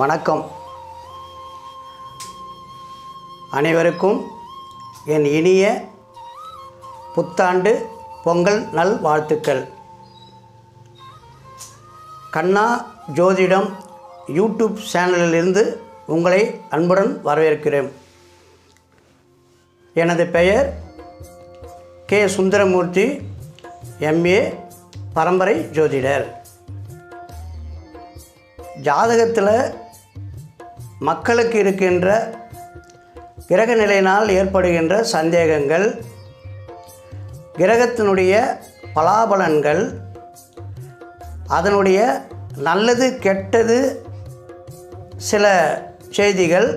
வணக்கம். அனைவருக்கும் என் இனிய புத்தாண்டு பொங்கல் நல் வாழ்த்துக்கள். கண்ணா ஜோதிடம் யூடியூப் சேனலிலிருந்து உங்களை அன்புடன் வரவேற்கிறேன். எனது பெயர் கே. சுந்தரமூர்த்தி எம்ஏ பரம்பரை ஜோதிடர். ஜாதகத்தில் மக்களுக்கு இருக்கின்ற கிரக நிலையினால் ஏற்படுகின்ற சந்தேகங்கள் கிரகத்தினுடைய பலாபலன்கள் அதனுடைய நல்லது கெட்டது சில செய்திகள்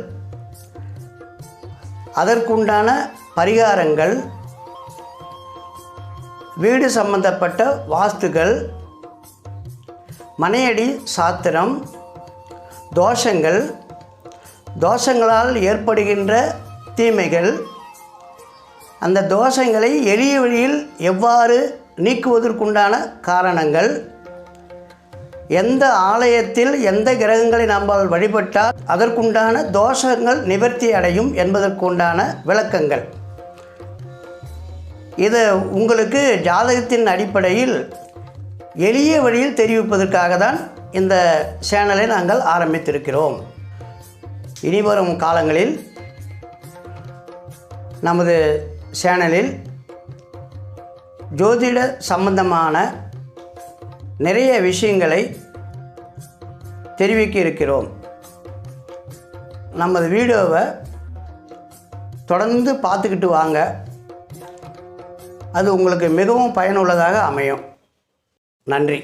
அதற்குண்டான பரிகாரங்கள் வீடு சம்பந்தப்பட்ட வாஸ்துகள் மனையடி சாத்திரம் தோஷங்கள் தோஷங்களால் ஏற்படுகின்ற தீமைகள் அந்த தோஷங்களை எளிய வழியில் எவ்வாறு நீக்குவதற்குண்டான காரணங்கள் எந்த ஆலயத்தில் எந்த கிரகங்களை நம்மால் வழிபட்டால் அதற்குண்டான தோஷங்கள் நிவர்த்தி அடையும் என்பதற்குண்டான விளக்கங்கள். இது உங்களுக்கு ஜாதகத்தின் அடிப்படையில் எளிய வழியில் தெரிவிப்பதற்காக தான் இந்த சேனலை நாங்கள் ஆரம்பித்திருக்கிறோம். இனிவரும் காலங்களில் நமது சேனலில் ஜோதிட சம்பந்தமான நிறைய விஷயங்களை தெரிவிக்க இருக்கிறோம். நமது வீடியோவை தொடர்ந்து பார்த்துக்கிட்டு வாங்க. அது உங்களுக்கு மிகவும் பயனுள்ளதாக அமையும். நன்றி.